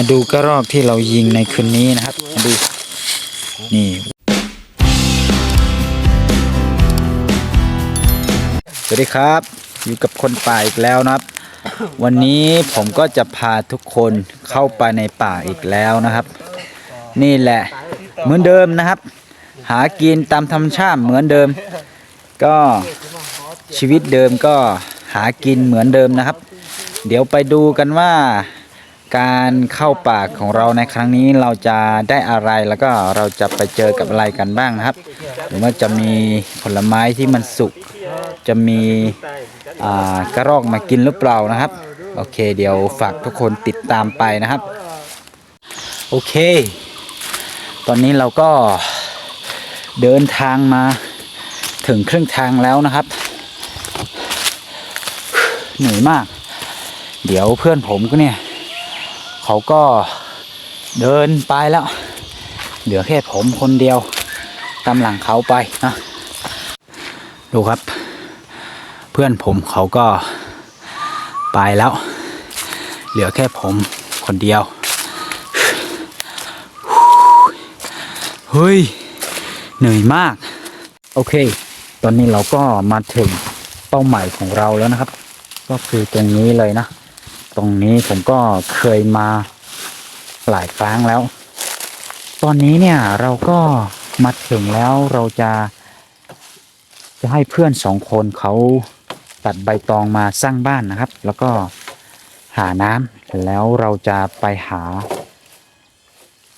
มาดูกระรอกที่เรายิงในคืนนี้นะครับ มาดู นี่สวัสดีครับ อยู่กับคนป่าอีกแล้วนะครับ วันนี้ผมก็จะพาทุกคนเข้าไปในป่าอีกแล้วนะครับ นี่แหละเหมือนเดิมนะครับ หากินตามธรรมชาติเหมือนเดิม ก็ชีวิตเดิมก็หากินเหมือนเดิมนะครับ เดี๋ยวไปดูกันว่า การเข้าป่าของเราในครั้งนี้เราจะได้อะไรแล้วก็เราจะไปเจอกับอะไรกันบ้างนะครับ หรือว่าจะมีผลไม้ที่มันสุก จะมีกระรอกมากินหรือเปล่านะครับ โอเค เดี๋ยวฝากทุกคนติดตามไปนะครับ โอเค ตอนนี้เราก็เดินทางมาถึงครึ่งทางแล้วนะครับ เหนื่อยมาก เดี๋ยวเพื่อนผมก็เนี่ย เขาก็เดินไปแล้ว เหลือแค่ผมคนเดียวตามหลังเขาไปนะดูครับ เพื่อนผมเขาก็ไปแล้ว เหลือแค่ผมคนเดียว เฮ้ย เหนื่อยมาก โอเค ตอนนี้เราก็มาถึงเป้าหมายของเราแล้วนะครับ ก็คือตรงนี้เลยนะ ตรงนี้ผมก็เคยมาหลายครั้งแล้ว ตอนนี้เนี่ยเราก็มาถึงแล้วเราจะ จะให้เพื่อนสองคนเขาตัดใบตองมาสร้างบ้านนะครับ แล้วก็หาน้ำแล้วเราจะไปหา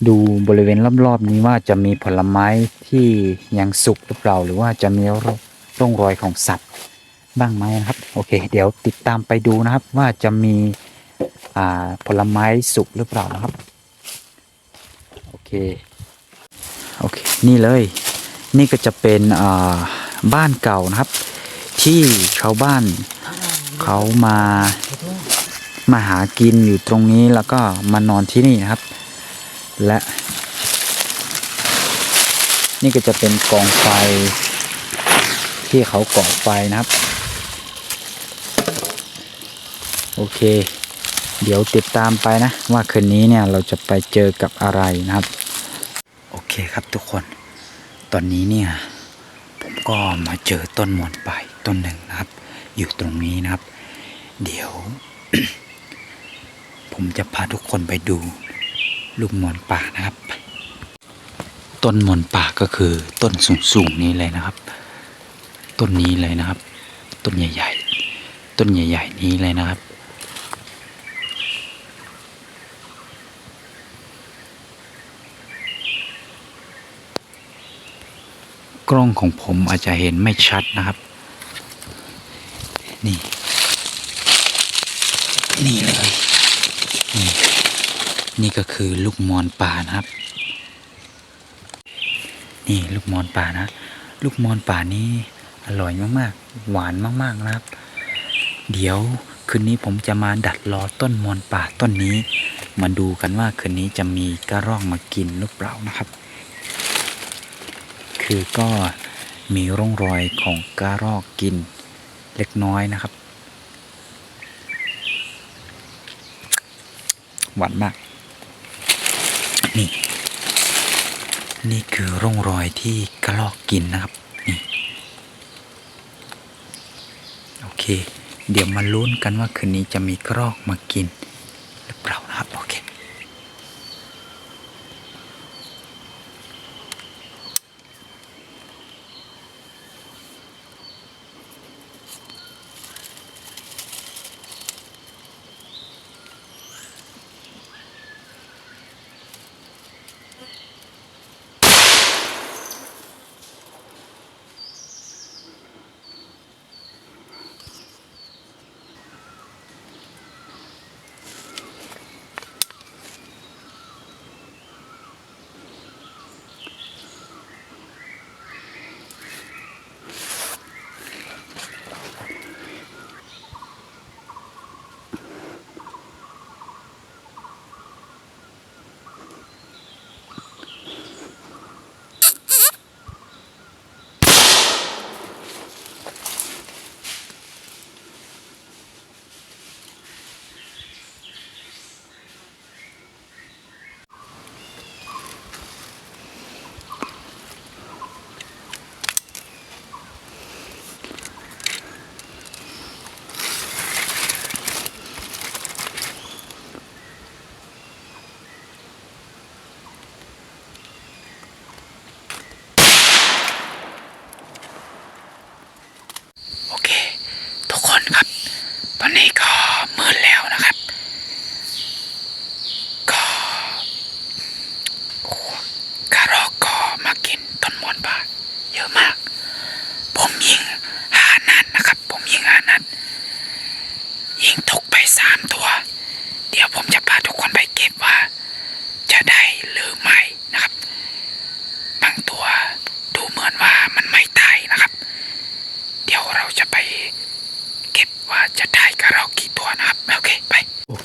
ดูบริเวณรอบๆนี้ว่าจะมีผลไม้ที่ยังสุกหรือเปล่า หรือว่าจะมีร่องรอยของสัตว์บ้างไหมนะครับ โอเค เดี๋ยวติดตามไปดูนะครับว่าจะมี ผลไม้สุกหรือเปล่านะครับ โอเค โอเค นี่เลย นี่ก็จะเป็นบ้านเก่านะครับ ที่ชาวบ้านเขามามาหากินอยู่ตรงนี้แล้วก็มานอนที่นี่นะครับ และ นี่ก็จะเป็นกองไฟที่เขาก่อไฟนะครับ โอเค เดี๋ยวติดตามไปนะ ว่าคืนนี้เนี่ยเราจะไปเจอกับอะไรนะครับ โอเคครับทุกคน ตอนนี้เนี่ยผมก็มาเจอต้นหมอนป่ายต้นหนึ่งนะครับ อยู่ตรงนี้นะครับ เดี๋ยว ผมจะพาทุกคนไปดูลูกหมอนป่านะครับ ต้นหมอนป่าก็คือต้นสูงๆนี้เลยนะครับ ต้นนี้เลยนะครับ ต้นใหญ่ ๆ ต้นใหญ่ ๆ นี้เลยนะครับ กล้องของผมอาจจะเห็นไม่ชัดนะครับ นี่ นี่เลยนี่นี่ก็คือลูกมอนป่านะครับ นี่ลูกมอนป่านะ ลูกมอนป่านี้อร่อยมากๆ หวานมากๆนะครับ เดี๋ยวคืนนี้ผมจะมาดัดรอต้นมอนป่าต้นนี้ มาดูกันว่าคืนนี้จะมีกระรอกมากินหรือเปล่านะครับ คือก็มีร่องรอยของกระรอกกินเล็กน้อยนะครับ หวานมาก นี่ นี่คือร่องรอยที่กระรอกกินนะครับ นี่ โอเค เดี๋ยวมาลุ้นกันว่าคืนนี้จะมีกระรอกมากินหรือเปล่า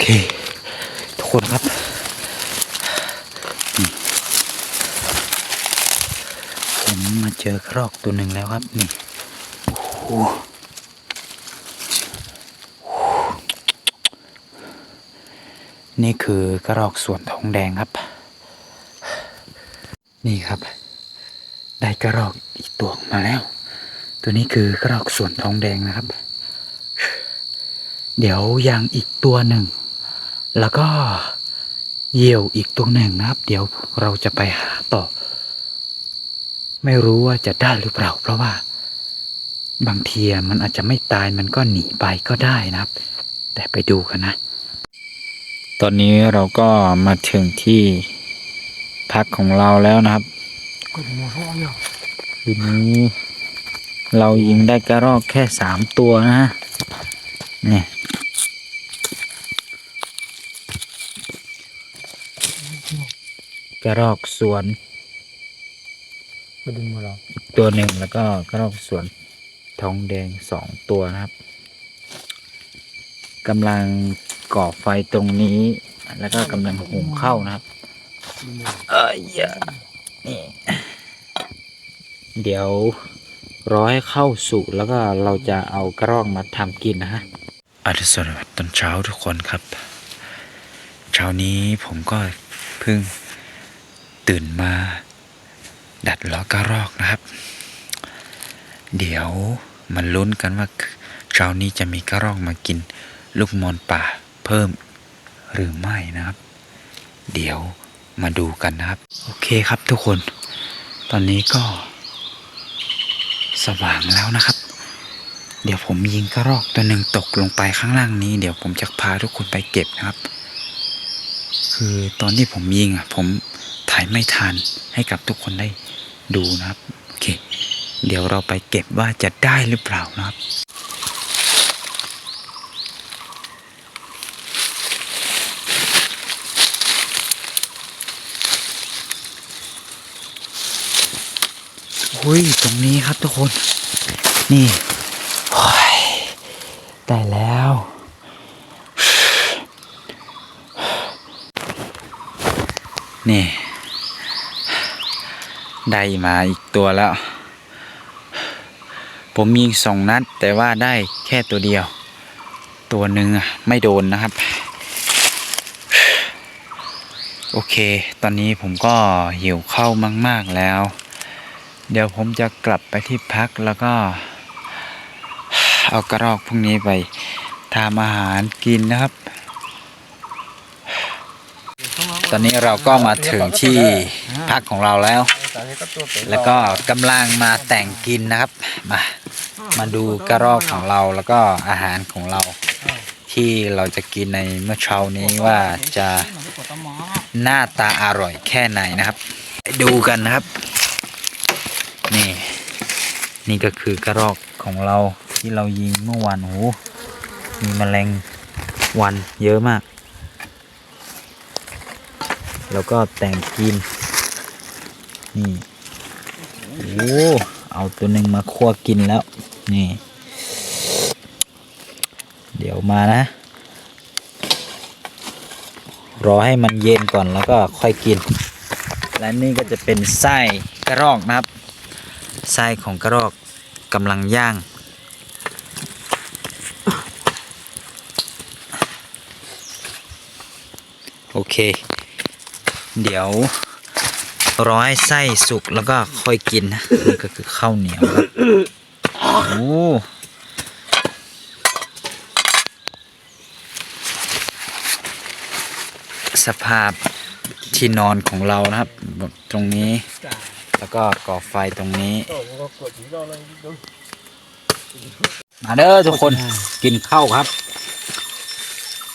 เค ทุกคนครับ ผมมาเจอกระรอกตัวหนึ่งแล้วครับ นี่โอ้โหนี่คือกระรอกส่วนทองแดงครับ นี่ครับ ได้กระรอกอีกตัวมาแล้ว ตัวนี้คือกระรอกส่วนทองแดงนะครับ เดี๋ยวยังอีกตัวหนึ่ง แล้วก็เหยี่ยวอีกตัวหนึ่งนะครับ เดี๋ยวเราจะไปหาต่อ ไม่รู้ว่าจะได้หรือเปล่า เพราะว่า บางทีมันอาจจะไม่ตายมันก็หนีไปก็ได้นะครับ แต่ไปดูกันนะ ตอนนี้เราก็มาถึงที่พักของเราแล้วนะครับทีนี้เรายิงได้กระรอกแค่สามตัวนะเนี่ย กระรอกสวนก็ดึงมาเราอีกตัวหนึ่งแล้วก็กระรอกสวนทองแดงสองตัวนะครับกำลังก่อไฟตรงนี้ แล้วก็กำลังหุงข้าวนะครับดึงมาเอ้ยอย่านี่เดี๋ยวรอให้เข้าสุกแล้วก็เราจะเอากระรอกมาทำกินนะฮะอรุณสวัสดิ์ตอนเช้าทุกคนครับ เช้านี้ผมก็เพิ่ง ตื่นมา ดัดล้อกระรอกนะครับ เดี๋ยวมันลุ้นกันว่าเช้านี้จะมีกระรอกมากิน ลูกมอนป่าเพิ่มหรือไม่นะครับ เดี๋ยวมาดูกันนะครับ โอเคครับทุกคน ตอนนี้ก็ สว่างแล้วนะครับ เดี๋ยวผมยิงกระรอกตัวหนึ่งตกลงไปข้างล่างนี้ เดี๋ยวผมจะพาทุกคนไปเก็บนะครับ คือตอนที่ผมยิงอะ ผมายไม่ทันให้กับทุกคนได้ดูนะครับโอเค เดี๋ยวเราไปเก็บว่าจะได้หรือเปล่านะครับอุ้ยตรงนี้ครับทุกคน นี่ได้แล้ว นี่ ได้มาอีกตัวแล้ว ผมยิงสองนัด แต่ว่าได้แค่ตัวเดียว ตัวหนึ่งอะไม่โดนนะครับ โอเค ตอนนี้ผมก็หิวเข้ามาก ๆแล้ว เดี๋ยวผมจะกลับไปที่พักแล้วก็ เอากระรอกพวกนี้ไปทำอาหารกินนะครับ ตอนนี้เราก็มาถึงที่พักของเราแล้ว แล้วก็กำลังมาแต่งกินนะครับ มามาดูกระรอกของเราแล้วก็อาหารของเรา ที่เราจะกินในเมื่อเช้านี้ว่าจะหน้าตาอร่อยแค่ไหนนะครับ ดูกันนะครับ นี่ นี่ก็คือกระรอกของเราที่เรายิงเมื่อวานโอ้โมีแมลงวันเยอะมาก แล้วก็แต่งกิน นี่โอ้เอาตัวหนึ่งมาคั่วกินแล้ว นี่ เดี๋ยวมานะ รอให้มันเย็นก่อนแล้วก็ค่อยกิน และนี่ก็จะเป็นไส้กระรอกนะครับ ไส้ของกระรอกกำลังย่าง โอเค เดี๋ยว รอให้ไส้สุกแล้วก็ค่อยกินนะนี่ก็คือข้าวเหนียวครับโอ้สภาพที่นอนของเรานะครับ ตรงนี้ แล้วก็ก่อไฟตรงนี้ มาเด้อทุกคนกินข้าวครับ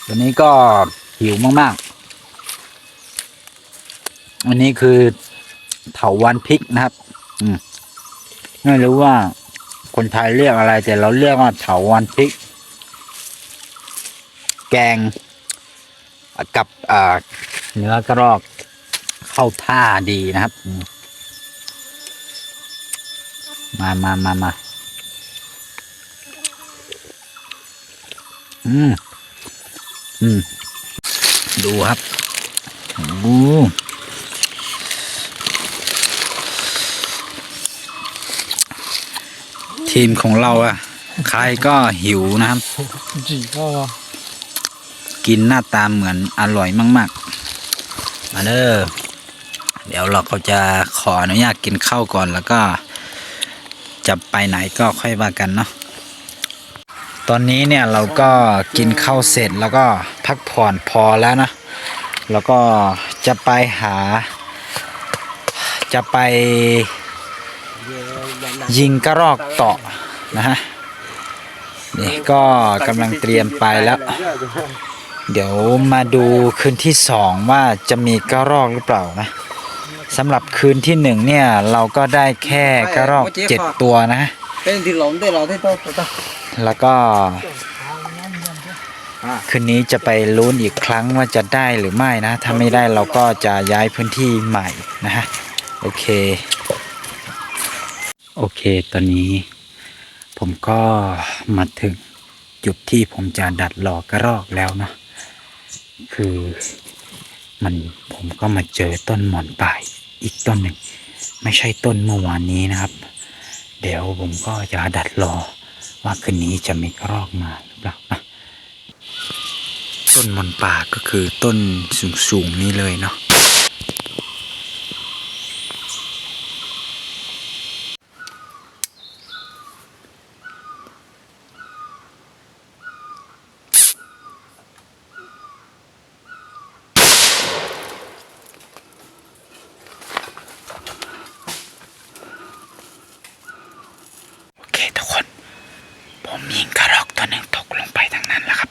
วันนี้ก็หิวมากๆ อันนี้คือ เถาวันพริกนะครับ อืมไม่รู้ว่าคนไทยเรียกอะไร แต่เราเรียกว่าเถาวันพริก แกง กับอ่าเนื้อกระรอกเข้าท่าดีนะครับ มามามามาอืม อืม ดูครับโอ้โห ทีมของเราอะใครก็หิวนะครับ จีก็กินหน้าตาเหมือนอร่อยมาก ๆ มาเด้อเดี๋ยวเราก็จะขออนุญาตกินข้าวก่อนแล้วก็ จะไปไหนก็ค่อยว่ากันเนาะตอนนี้เนี่ยเราก็กินข้าวเสร็จแล้วก็พักผ่อนพอแล้วนะ แล้วก็จะไปหา จะไป ยิงกระรอกต่อนะฮะนี่ก็กำลังเตรียมไปแล้ว เดี๋ยวมาดูคืนที่สองว่าจะมีกระรอกหรือเปล่านะสำหรับคืนที่หนึ่งเนี่ยเราก็ได้แค่กระรอกเจ็ดตัวนะแล้วก็คืนนี้จะไปลุ้นอีกครั้งว่าจะได้หรือไม่นะ ถ้าไม่ได้เราก็จะย้ายพื้นที่ใหม่นะฮะ โอเค โอเค ตอนนี้ ผมก็มาถึงจุดที่ผมจะดัดหลอกกระรอกแล้วเนาะคือมันผมก็มาเจอต้นหมอนป่ายอีกต้นหนึ่ง ไม่ใช่ต้นเมื่อวานนี้นะครับ เดี๋ยวผมก็จะดัดรอว่าคืนนี้จะมีกระรอกมาหรือเปล่านะต้นมอนป่าก็คือต้นสูงๆนี้เลยเนาะ โอเคทุกคน ผมยิงกระรอกตัวหนึ่งตกลงไปทางนั้นแล้วครับ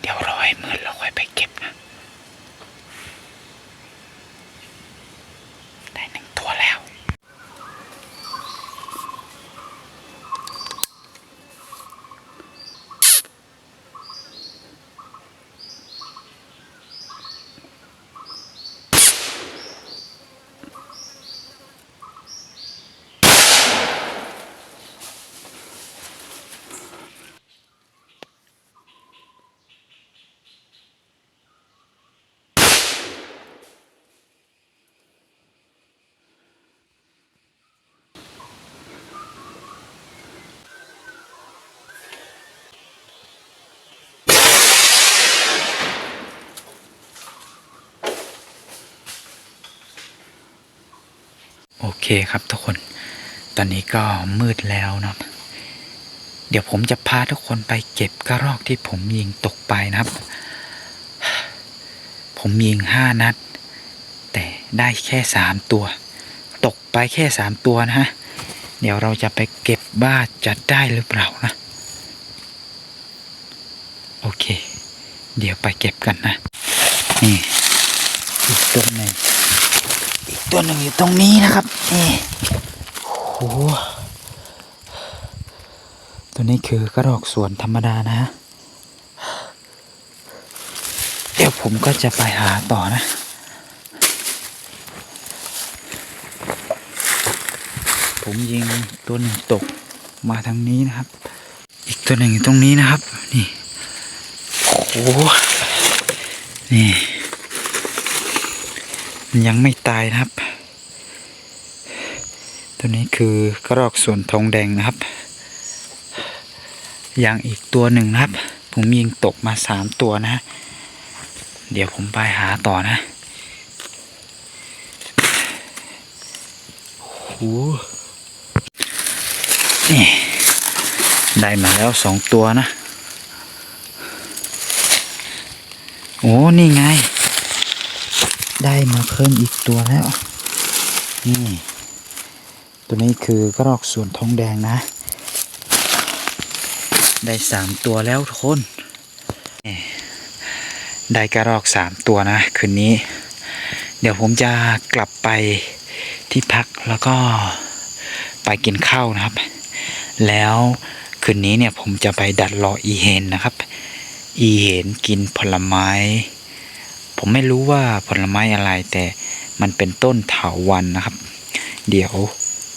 เดี๋ยวรอให้มืดเราค่อยไปเก็บนะ ได้หนึ่งตัวแล้ว โอเคครับทุกคน ตอนนี้ก็มืดแล้วนะ เดี๋ยวผมจะพาทุกคนไปเก็บกระรอกที่ผมยิงตกไปนะครับ ผมยิงห้านัด แต่ได้แค่สามตัว ตกไปแค่สามตัวนะฮะ เดี๋ยวเราจะไปเก็บบ้าจะได้หรือเปล่านะ โอเค เดี๋ยวไปเก็บกันนะ นี่อีกตัวหนึ่ง ตัวหนึ่งอยู่ตรงนี้นะครับนี่โอ้โหตัวนี้คือกระรอกสวนธรรมดานะ เดี๋ยวผมก็จะไปหาต่อนะผมยิงตัวหนึ่งตกมาทางนี้นะครับ อีกตัวหนึ่งอยู่ตรงนี้นะครับ นี่ โอ้โหนี่ ยังไม่ตายนะครับ ตัวนี้คือกระรอกส่วนทองแดงนะครับอย่างอีกตัวหนึ่งนะครับ ผมยิงตกมาสามตัวนะ เดี๋ยวผมไปหาต่อนะโอ้โหนี่ได้มาแล้วสองตัวนะ โอ้ นี่ไง ได้มาเพิ่มอีกตัวแล้ว นี่ ตัวนี้คือกระอกส่วนทองแดงนะ ได้สามตัวแล้วทุกคน ได้กระรอกสามตัวนะ คืนนี้ เดี๋ยวผมจะกลับไปที่พักแล้วก็ไปกินข้าวนะครับ แล้วคืนนี้เนี่ยผมจะไปดัดรออีเฮนนะครับ อีเฮนกินผลไม้ ผมไม่รู้ว่าผลไม้อะไรแต่มันเป็นต้นเถาวันนะครับ เดี๋ยว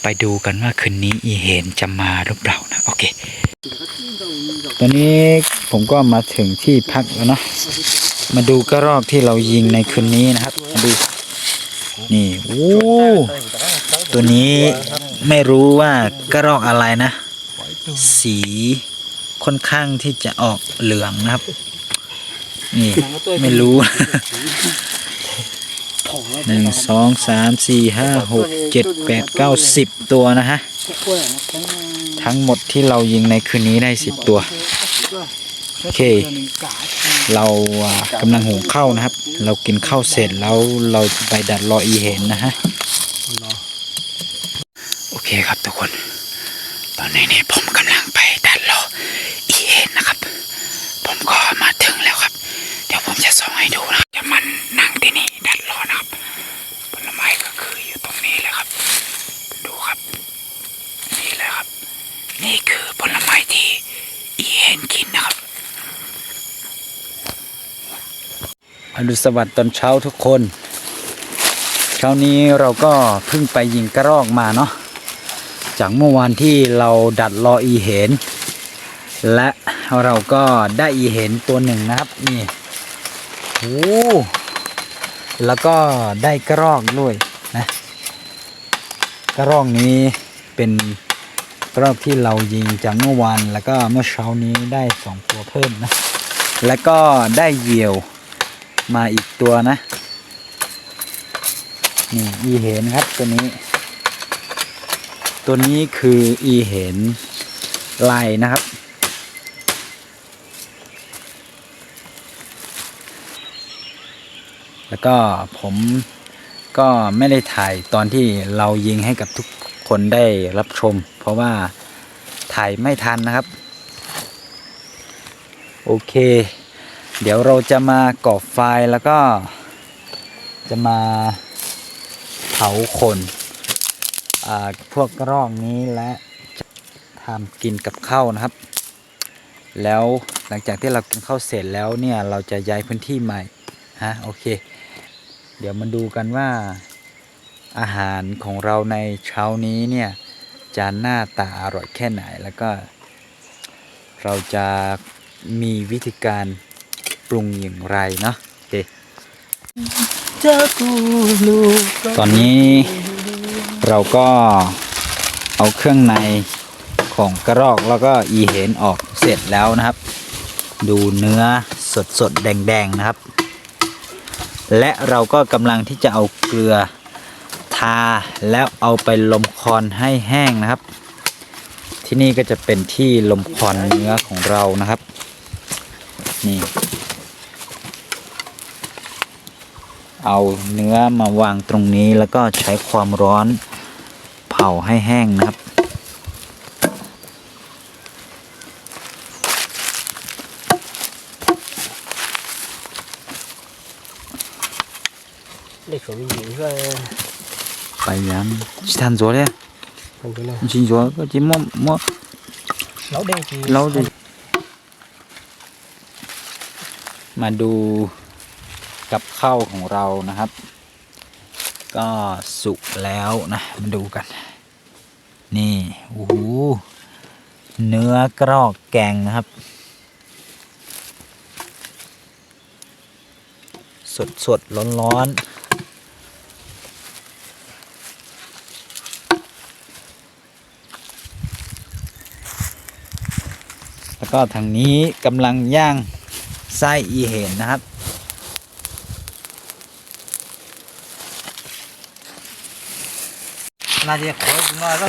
ไปดูกันว่าคืนนี้อีเฮนจะมาหรือเปล่านะโอเค ตอนนี้ผมก็มาถึงที่พักแล้วเนาะมาดูกระรอกที่เรายิงในคืนนี้นะครับมาดูนี่โอ้ตัวนี้ไม่รู้ว่ากระรอกอะไรนะ สีค่อนข้างที่จะออกเหลืองนะครับ นี่ไม่รู้ หนึ่งสองสามสี่ห้าหกเจ็ดแปดเก้าสิบตัวนะฮะ ทั้งหมดที่เรายิงในคืนนี้ได้สิบตัว โอเค เราอ่ากำลังหุงข้าวนะครับ เรากินข้าวเสร็จแล้วเราจะไปดัดรออีเห็นนะฮะ โอเคครับทุกคน ตอนนี้เนี่ยผมกำลังไปดัดรออีเห็นนะครับ ผมก็มาถึงแล้วครับ เดี๋ยวผมจะส่องให้ดูนะจะมันนั่งที่นี่ดัดรอนะครับ ผลไม้ก็คืออยู่ตรงนี้เลยครับ ดูครับ นี่เลยครับ นี่คือผลไม้ที่อีเห็นกินนะครับ อ รุสวัสดิ์ตอนเช้าทุกคน เช้านี้เราก็เพิ่งไปยิงกระรอกมาเนาะจากเมื่อวานที่เราดัดรออีเห็น และเราก็ได้อีเห็นตัวหนึ่งนะครับนี่โอ้แล้วก็ได้กระรอกด้วยนะกระรอกนี้เป็นกระรอกที่เรายิงจากเมื่อวานแล้วก็เมื่อเช้านี้ได้สองตัวเพิ่มนะแล้วก็ได้เหยี่ยว มาอีกตัวนะ นี่อีเห็นครับตัวนี้ ตัวนี้คืออีเห็นลายนะครับ แล้วก็ผมก็ไม่ได้ถ่ายตอนที่เรายิงให้กับทุกคนได้รับชม เพราะว่าถ่ายไม่ทันนะครับ โอเค เดี๋ยวเราจะมาก่อไฟแล้วก็จะมาเผาคนพวกกระรอกนี้และจะทำกินกับข้าวนะครับ แล้วหลังจากที่เรากินข้าวเสร็จแล้วเนี่ยเราจะย้ายพื้นที่ใหม่ฮะโอเค เดี๋ยวมาดูกันว่าอาหารของเราในเช้านี้เนี่ยจะหน้าตาอร่อยแค่ไหนแล้วก็ เราจะมีวิธีการ ปรุงอย่างไรเนาะโอเคตอนนี้เราก็เอาเครื่องในของกระรอกแล้วก็อีเห็นออกเสร็จแล้วนะครับ ดูเนื้อสดสดๆแดง ๆ นะครับ และเราก็กำลังที่จะเอาเกลือทาแล้วเอาไปลมคอนให้แห้งนะครับ ที่นี่ก็จะเป็นที่ลมควันเนื้อของเรานะครับ นี่ เอาเนื้อมาวางตรงนี้แล้วก็ใช้ความร้อนเผาให้แห้งนะครับ เด็กเขาวิ่งหนีเพื่อไปยันชิทันจัวเลยทำกันเลยชินจัวก็จิมมมแล้วแดงจีเราดูมาดู กับข้าวของเรานะครับ ก็สุกแล้วนะมาดูกัน นี่โอ้โหเนื้อกรอกแกงนะครับ สดสดร้อนร้อนๆแล้วก็ทางนี้กำลังย่างไส้อีเห็นนะครับ น่าจะขอคุณว่า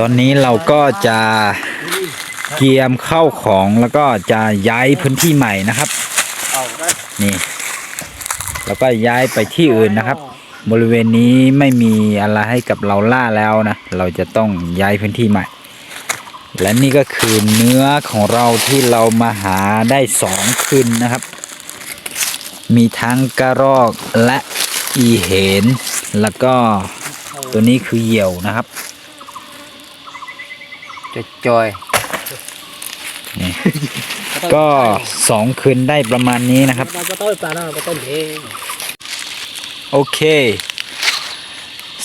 ตอนนี้เราก็จะเกียมเข้าของแล้วก็จะย้ายพื้นที่ใหม่นะครับเอาได้นี่แล้วก็ย้ายไปที่อื่นนะครับ บริเวณนี้ไม่มีอะไรให้กับเราล่าแล้วนะ เราจะต้องย้ายพื้นที่ใหม่ และนี่ก็คือเนื้อของเราที่เรามาหาได้สองคืนนะครับ มีทั้งกระรอกและอีเห็นแล้วก็ ตัวนี้คือเหยี่ยวนะครับจอยนี่ก็สองคืนได้ประมาณนี้นะครับเราก็ต้มปลาหน้าก็ต้มเองโอเค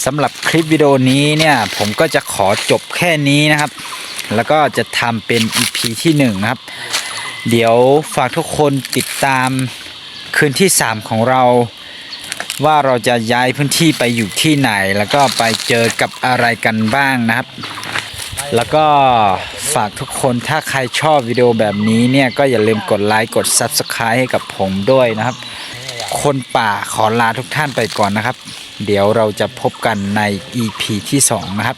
สำหรับคลิปวิดีโอนี้เนี่ยผมก็จะขอจบแค่นี้นะครับ แล้วก็จะทำเป็น EP ที่1นะครับ เดี๋ยวฝากทุกคนติดตามคืนที่ 3 ของเรา ว่าเราจะย้ายพื้นที่ไปอยู่ที่ไหน แล้วก็ไปเจอกับอะไรกันบ้างนะครับ แล้วก็ฝากทุกคนถ้าใครชอบวิดีโอแบบนี้เนี่ยก็อย่าลืมกดไลค์กด Subscribe ให้กับผมด้วยนะครับ คนป่าขอลาทุกท่านไปก่อนนะครับ เดี๋ยวเราจะพบกันใน EP ที่ 2 นะครับ